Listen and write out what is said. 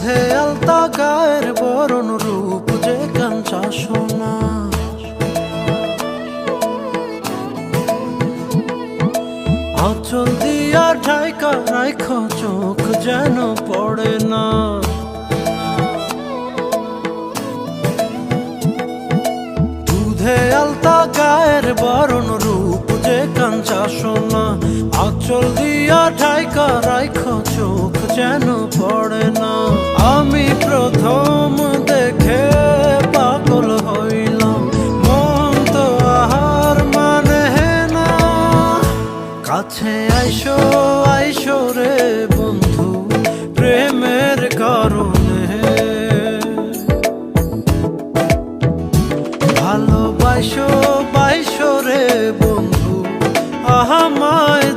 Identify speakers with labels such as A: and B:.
A: দুধে আলতা গায়ের বরণ রূপ যে কাঞ্চা সোনা। আচল দিয়া ঠাইকা রাইখ চোখ যেন পড়ে না। দুধে আলতা গায়ের বরণ রূপ যে কাঞ্চা সোনা। আচল দিয়া ঠাইকা রাইখ চোখ যেন পড়ে কাছে আইসো আইসো রে বন্ধু প্রেমের কারণে। ভালোবাসো বাইশো রে বন্ধু আহামায়